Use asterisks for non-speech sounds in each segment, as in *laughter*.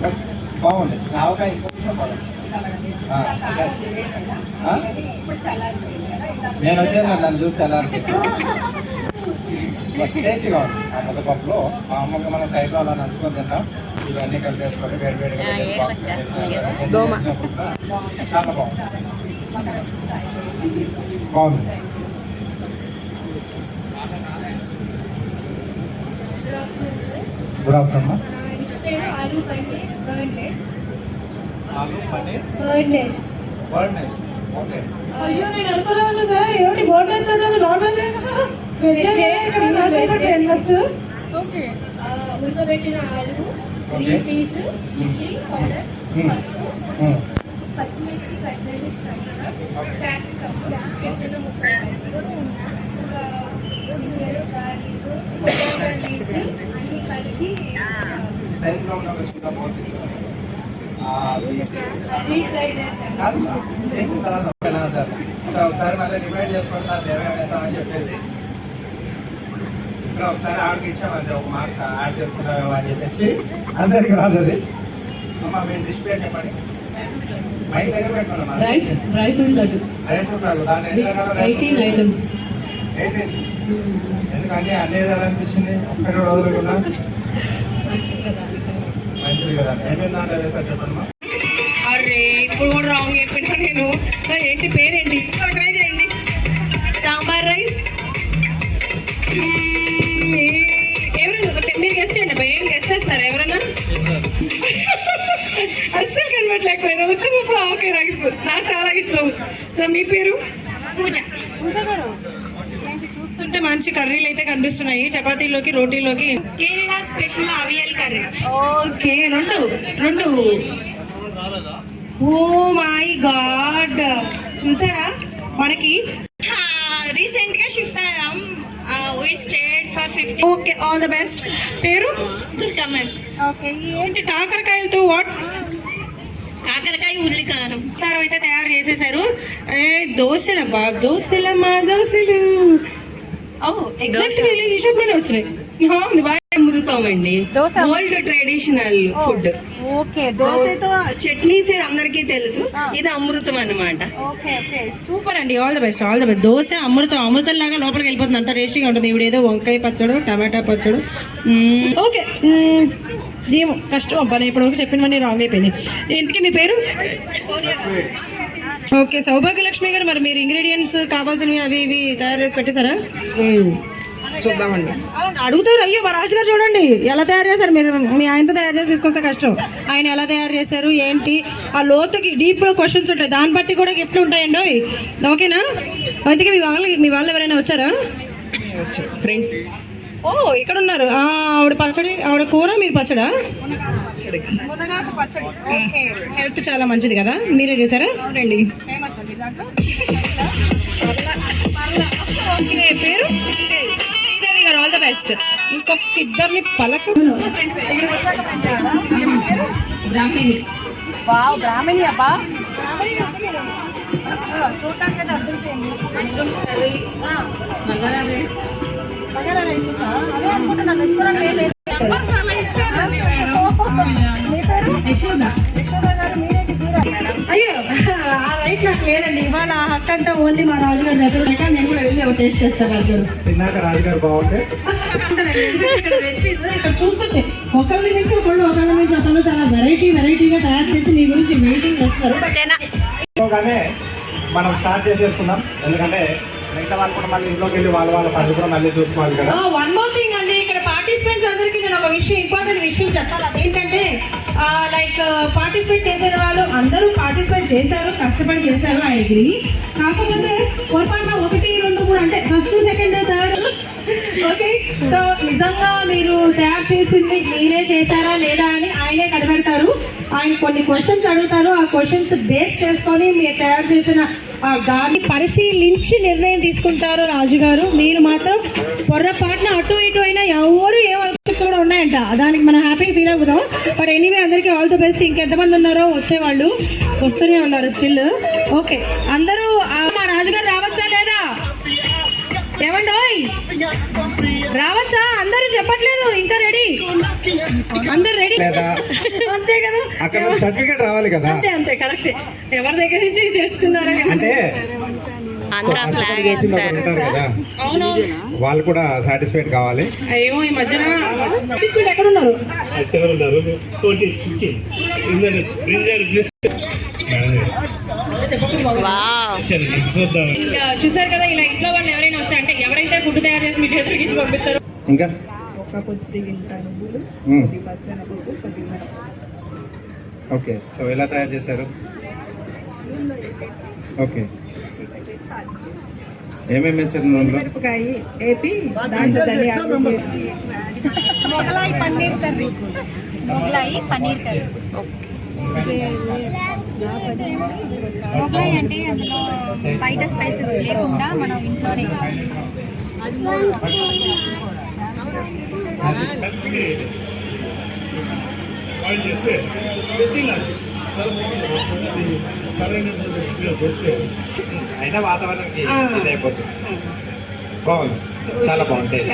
But బాగుంది ఆవకాయ ఇంకొంచెం బాగుంది నేను వచ్చాను నన్ను చూసి ఎలా టేస్ట్గా ఉంది ఆ ముద్దపప్పులో మామూలుగా మన సైడ్లో అలా నడుచుకొని తింటాం ఇవన్నీ కలిపేసుకొని వేడి వేడిగా చాలా బాగుంది బాగుంది. Good afternoon. Aloo paneer bird nest aloo paneer bird nest bird nest okay అయ్యో నేను అనుకున్నాను సార్ ఏమిటి బర్డ్ నెస్ట్ అంటే నాన్ వెజ్ ఫస్ట్ ఓకే ఉడకబెట్టిన ఆలు. Green peas chilli powder. పసుపు Hmm. పచ్చిమిర్చి కట్ చేసి ఫ్యాక్స్ కప్పు చిన్న చిన్న ముక్కలు. జింజర్ గార్లిక్ కొబ్బరి లీవ్స్ చేసిన తర్వాత ఒకసారి మళ్ళీ రిమైండ్ చేసుకుంటారు ఏమేమి చెప్పేసి ఇక్కడ ఒకసారి ఆవిడకి ఇచ్చామంటే ఒక మార్క్స్ యాడ్ అని చెప్పేసి అందరికి రాదు అది అమ్మ మీరు డిష్ పేరు చెప్పండి మై దగ్గర పెట్టుకున్నాం dry dry fruit laddu right దాని ఎన్ని రకాల ఎయిటీన్ ఐటమ్స్ ఎందుకంటే అన్నీ అనిపించింది. ఒక్కటి కూడా వదలకుండా. మంచిది కదా. ఏమేమి దాంట్లో అరే ఇప్పుడు కూడా రాంగ్ చెప్పినా నేను. ఏంటి పేరేంటి? ట్రై చేయండి. సాంబార్ రైస్? ఎవరైనా మీరు గెస్ట్ చేయండి అబ్బా ఏం గెస్ట్ చేస్తారా? ఎవరన్నా? *laughs* అస్సలు కనబడలేకపోయినా ఉత్తమ ఆవకాయ రైస్. నాకు చాలా ఇష్టం. సో మీ పేరు? చూస్తుంటే మంచి కర్రీలు అయితే కనిపిస్తున్నాయి. చపాతీలోకి రోటీలోకి Kerala special avial curry. Okay రెండు రెండు. Oh my god. చూసారా? మనకి రీసెంట్గా షిఫ్ట్ అయ్యాం. We stayed for fifty okay all the best పేరు? ఓకే ఏంటి కాకరకాయలతో వాట్ కాకరకాయ ఉల్లి కారం కారం అయితే తయారు చేసేసారు ఏ దోశలబ్బా దోశలమ్మా దోశలు. ఓ ఎగ్జాక్ట్లీ ఈ షాప్లోనే వచ్చినాయి. అమృతమండి. ఓల్డ్ ట్రెడిషనల్ ఫుడ్ ఓకే దోశతో చట్నీస్ అందరికీ తెలుసు. ఇది అమృతం ఓకే ఓకే. సూపర్ అండి. All the best all the best dosa అమృతం అమృతం లాగా లోపలికి వెళ్ళిపోతుంది. అంత టేస్టీగా ఉంటుంది. ఇప్పుడు ఏదో వంకాయ పచ్చడు టమాటా పచ్చడు. ఓకే ఏమో కష్టం అబ్బా నేను ఇప్పటివరకు చెప్పినవన్నీ రాంగ్ అయిపోయింది ఇంతకీ మీ పేరు? ఓకే సౌభాగ్యలక్ష్మి గారు మరి మీరు ఇంగ్రీడియంట్స్ కావాల్సినవి అవి ఇవి తయారు చేసి పెట్టేశారా? చూద్దామండి. అడుగుతారు అయ్యో మా రాజు గారు చూడండి ఎలా తయారు చేశారు? మీరు మీ ఆయనతో తయారు చేసి తీసుకొస్తే కష్టం. ఆయన ఎలా తయారు చేశారు ఏంటి? ఆ లోతుకి డీప్ క్వశ్చన్స్ ఉంటాయి దాన్ని బట్టి కూడా గిఫ్ట్లు ఉంటాయండి. ఓకేనా? అందుకే మీ వాళ్ళు మీ వాళ్ళు ఎవరైనా వచ్చారా? ఫ్రెండ్స్ ఓ ఇక్కడ ఉన్నారు ఆవిడ పచ్చడి ఆవిడ కూర మీరు పచ్చడా? హెల్త్ చాలా మంచిది కదా. మీరే చేశారా? అవునండి. పేరు? గారు ఆల్ ద బెస్ట్ ఇంకొక ఇద్దరిని పలక బ్రాహ్మణి. వావ్ బ్రాహ్మణి అబ్బా. చూడటానికి అయితే అర్థమైపోయింది అయ్యో ఆ రైట్ నాకు లేదండి ఇవాళ ఆ హక్ అంతా ఓన్లీ మా రాజుగారి దగ్గర నేను కూడా వెళ్ళి ఒక టేస్ట్ చేస్తాను రాజుగారు తిన్నాక రాజుగారు బాగుంటే? ఇక్కడ రెసిపీస్ ఇక్కడ చూస్తుంటే ఒకళ్ళ నుంచి ఒకళ్ళు ఒకళ్ళ నుంచి ఒకళ్ళు చాలా వెరైటీ వెరైటీగా తయారు చేసి మీ గురించి వెయిటింగ్ చేస్తారు మనం స్టార్ట్ చేసేసుకుందాం. ఎందుకంటే మిగతా వాళ్ళు కూడా మళ్ళీ ఇంట్లోకి వెళ్ళి వాళ్ళ వాళ్ళ కూడా మళ్ళీ చూసుకోవాలి కదా. వన్ మోర్ థింగ్ అండి ఇక్కడ పార్టిసిపెంట్స్ అందరికీ నేను ఒక విషయం ఇంపార్టెంట్ విషయం చెప్పాలి. అదేంటంటే లైక్ పార్టిసిపేట్ చేసిన వాళ్ళు అందరూ పార్టిసిపేట్ చేశారు కష్టపడి చేశారు ఐ అగ్రి కాకపోతే పొరపాటున ఒకటి రెండు మూడు అంటే first second third okay so నిజంగా మీరు తయారు చేసింది మీరే చేశారా లేదా అని ఆయనే కనబెడతారు ఆయన కొన్ని క్వశ్చన్స్ అడుగుతారు. ఆ క్వశ్చన్స్ బేస్ చేసుకొని మీరు తయారు చేసిన ఆ పరిశీలించి నిర్ణయం తీసుకుంటారు రాజుగారు. మీరు మాత్రం పొర్రపాటున అటు ఇటు అయినా ఎవరు ఏ కూడా ఉన్నాయంట. దానికి మనం హ్యాపీగా ఫీల్ అవుతాం. బట్ ఎనీవే అందరికీ ఆల్ ది బెస్ట్. ఇంకెంతమంది ఉన్నారో వచ్చేవాళ్ళు వస్తూనే ఉన్నారు స్టిల్. ఓకే. అందరూ అందరూ రెడీ అంతే కదా? అక్కడ సర్టిఫికేట్ రావాలి కదా? అంతే అంతే కరెక్ట్ ఎవరి దగ్గర నుంచి తెలుసుకున్నారా అంటే వాళ్ళు ఉంటారు కదా? అవునవును. వాళ్ళు కూడా సాటిస్ఫైడ్ కావాలి. ఏమో ఈ మధ్యన ఎక్కడ ఉన్నారు? చూసారు కదా ఇలా ఇంట్లో వాళ్ళు ఎవరైనా వస్తే అంటే ఎవరైతే ఫుడ్ తయారు చేసి మీ చేతికి ఇచ్చి పంపిస్తారో? ఇంకా? ఒక కొద్దిగింత నువ్వులు మ్మ్. కొద్ది పచ్చనపప్పు కొద్ది ఓకే. సో ఎలా తయారు చేశారు? ఓకే. ఏమేమి వేసారు మిరపకాయ వేపి దాంట్లో ధనియాలు మొగలాయి పన్నీర్ కర్రీ. మొగలాయి పన్నీర్ కర్రీ. మొగలాయి అంటే అందులో బయట స్పైసెస్ లేకుండా మనం ఇంట్లోనే వాళ్ళు చేస్తే చట్నీ లాగా చాలా బాగుంటుంది వస్తుంది అది సరైనటువంటి రెసిపీలో చేస్తే అయినా వాతావరణంకి ఇది అయిపోతుంది బాగుంది చాలా బాగుంటాయి?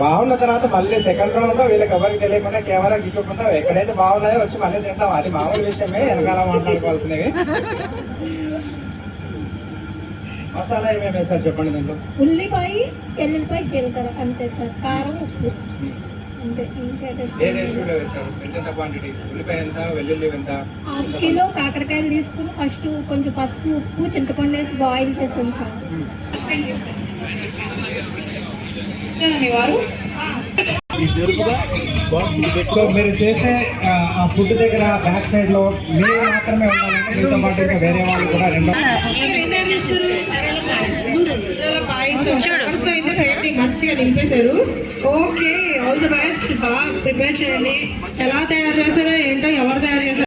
బాగున్న తర్వాత మళ్ళీ సెకండ్ రౌండ్లో వీళ్ళకి ఎవరికి తెలియకుండా కెమెరా గిట్టకుండా ఎక్కడైతే బాగున్నాయో వచ్చి మళ్ళీ తింటాం. అది మామూలు విషయమే. వెనకాల మాట్లాడుకోవాల్సినవి. మసాలా ఏమేమి వేస్తారు చెప్పండి దీంట్లో? ఉల్లిపాయ ఎల్లుల్లిపాయ జీలకర్ర అంతే సార్. కారం ఉప్పు. అంతే ఇంకా ఏ రేషియోలో వేస్తారు ఎంత క్వాంటిటీ ఉల్లిపాయ ఎంత వెల్లుల్లి ఎంత? హాఫ్ కిలో కాకరకాయలు తీసుకుని ఫస్ట్ కొంచెం పసుపు ఉప్పు చింతపండు వేసి బాయిల్ చేసాను సార్. వచ్చారా సో మీరు చేసే ఆ, ఫుడ్ దగ్గర బ్యాక్ సైడ్లో మీరు మాత్రమే ఉండాలంటే మీతో పాటు ఇంకా వేరే వాళ్ళు కూడా రెండో మంచిగా నింపేశారు. ఓకే ఆల్ ది బెస్ట్ బాగా ప్రిపేర్ చేయండి. ఎలా తయారు చేస్తారో ఏంటో ఎవరు తయారు చేస్తారో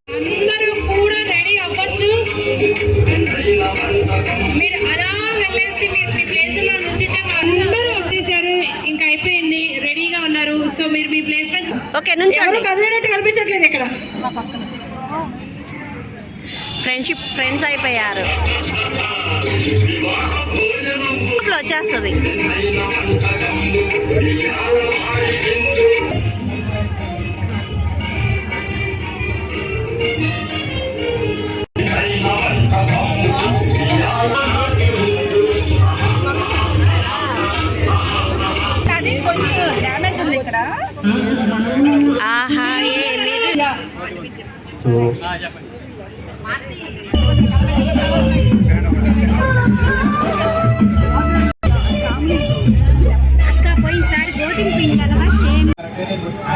సో మీరు మీ ప్లేస్మెంట్స్ ఓకే నుంచి ఎవరు కదిలినట్టు కనిపించట్లేదు ఇక్కడ. ఫ్రెండ్షిప్ ఫ్రెండ్స్ అయిపోయారు. వచ్చేస్తుంది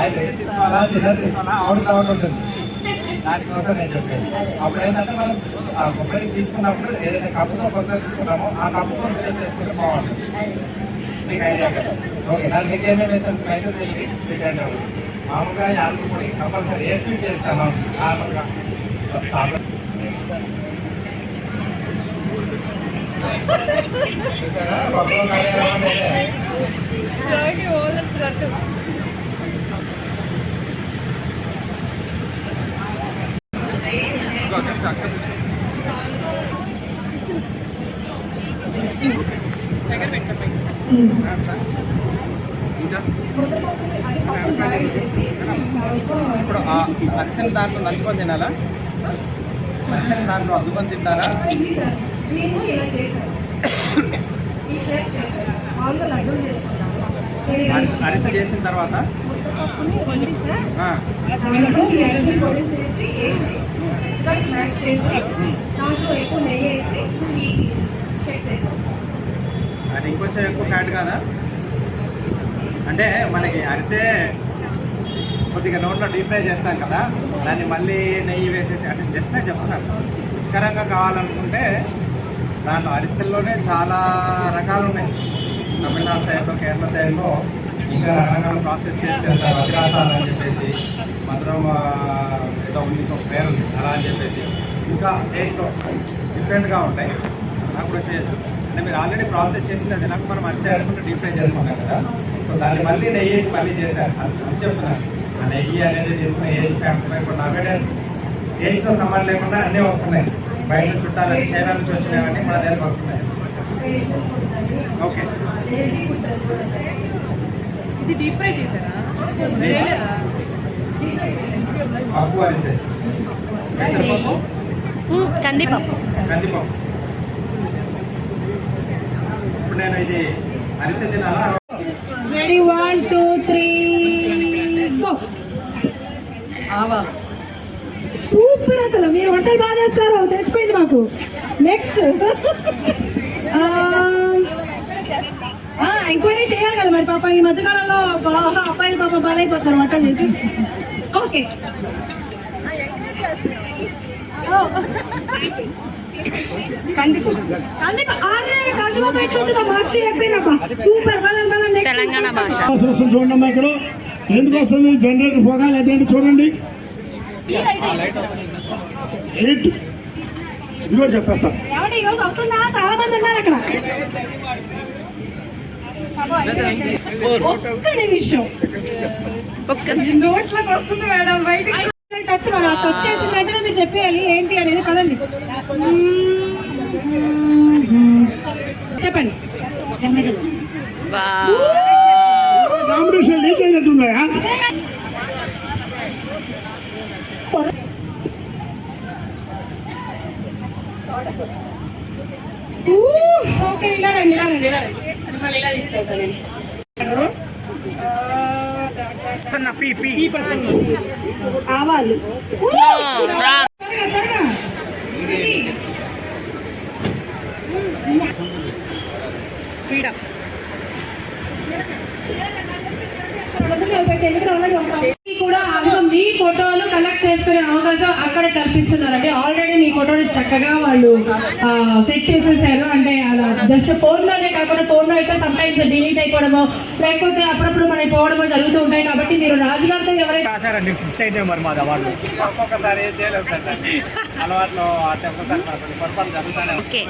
ఆయన చిన్న తీసుకోవాలా ఆవిడ కావాలి ఉంటుంది దానికోసం నేను చెప్పాను అప్పుడు ఏంటంటే మనం ఆ కొబ్బరి తీసుకున్నప్పుడు ఏదైతే కప్పుతో కొబ్బరి తీసుకున్నామో ఆ కప్పుతో ఫిల్ చేసుకుంటే బాగుంటుంది మీకు ఐడియా కదా ఓకే దాని మీకు ఏమేమి వేసాను స్పైసెస్ వెళ్ళి స్వీట్ అండ్ మామూలుగా యాలకుల పొడి కంపల్సరీ ఏ స్వీట్ చేస్తాను నార్మల్గా సాంబార్ చూసారా? పప్పులో కరివేపాకు వేసాను. ఇప్పుడు ఆ అరిసెల దాంట్లో నంచుకొని తినాలా? అరిసెల దాంట్లో అద్దుకొని తింటారా? అరి- అరిసె చేసిన తర్వాత? ఆ, దాంట్లో ఈ అరిసె పొడి చేసి వేసి ఇంకా స్మాష్ చేసి దాంట్లో ఎక్కువ నెయ్యి వేసి ఈ సెట్ చేస్తాం అది ఇంకొంచెం ఎక్కువ ఫ్యాట్ కాదా? అంటే మనకి అరిసె కొద్దిగా నోట్లో డీప్ ఫ్రై చేస్తాం కదా దాన్ని మళ్ళీ నెయ్యి వేసేసి అంటే జస్ట్ నేను చెప్తున్నాను రుచికరంగా కావాలనుకుంటే దాంట్లో అరిసెల్లోనే చాలా రకాలు ఉన్నాయి. తమిళనాడు సైడ్లో కేరళ సైడ్లో ఇంకా రకరకాల ప్రాసెస్ చేసి చేస్తారు. మద్రాసాలు అని చెప్పేసి మధురం ఏదో ఉంది ఇంకొక పేరు ఉంది అలా అని చెప్పేసి. ఇంకా టేస్ట్లో డిఫరెంట్గా ఉంటాయి. నాకు కూడా చేయొచ్చు. అంటే మీరు ఆల్రెడీ ప్రాసెస్ చేసింది అది నాకు మనం అరిసె అనుకుంటే డీప్ ఫ్రై చేసుకున్నాం కదా. సో దాన్ని మళ్ళీ నెయ్యి మళ్ళీ చేశారు. అది అని చెప్తున్నాను. నెయ్యి అనేది తీసుకున్న ఏజ్ ఫ్యాక్టర్ ఇప్పుడు నవేడేస్ ఏజ్తో సంబంధం లేకుండా అన్నీ వస్తున్నాయి. బయట చుట్టాలని చైనా నుంచి వచ్చినవన్నీ మన దగ్గరకు వస్తున్నాయి. ఇది డీప్ ఫ్రై చేశారా? పప్పు అరిసె. పెసరపప్పు కందిపప్పు. కందిపప్పు. ఇప్పుడు నేను ఇది అరిసె తినాలా? రెడీ వన్ టూ సూపర్ అసలు. మీరు వంటలు బాగా చేస్తారు తెలిసిపోయింది మాకు. నెక్స్ట్ ఎంక్వైరీ చేయాలి కదా మరి పాప. ఈ మధ్యకాలంలో బాగా అబ్బాయిలు పాప బాగాలైపోతున్నారు వంటలు చేసి. ఓకే. తెలంగాణ భాష. చూడండి ఇక్కడ. ఎందుకు వస్తుంది జనరేటర్ పోగా లేదంటే చూడండి. ఎయిట్ ఇది కూడా చెప్పేస్తా. ఏమంటే ఈరోజు అవుతుందా? చాలా మంది ఉన్నారు అక్కడ. ఒక్క నిమిషం. ఒక్క నోట్లోకి వస్తుంది మేడం బయటికి టచ్ మన టచ్ చేసిన వెంటనే మీరు చెప్పేయాలి ఏంటి అనేది పదండి. చెప్పండి. కాంపిటీషన్ లీక్ అయినట్టున్నాయా ఓకే ఇలా రండి ఇలా రండి ఇలా రండి. మిమ్మల్ని ఇలా తీసుకెళ్తాను నా పీ పీ. కూడా అందులో మీ ఫోటోలు కలెక్ట్ చేసుకునే అవకాశం అక్కడ కల్పిస్తున్నారు అంటే ఆల్రెడీ మీ ఫోటోని చక్కగా వాళ్ళు సెట్ చేసేసారు అంటే అలా జస్ట్ ఫోన్లోనే కాకుండా ఫోన్లో అయితే సమ్ టైమ్స్ డిలీట్ అయిపోవడమో లేకపోతే అప్పుడప్పుడు మనకి పోవడమో జరుగుతూ ఉంటాయి కాబట్టి మీరు రాజుగారితో ఎవరైతే ఫిక్స్ అయితే మరి మాది అవార్డు ఒక్కొక్కసారి ఏం చేయలేదు సార్ దాన్ని. అలవాట్లో అంటే ఒక్కసారి కొన్ని పొరపాటు జరుగుతానే ఉంటాయి. ఓకే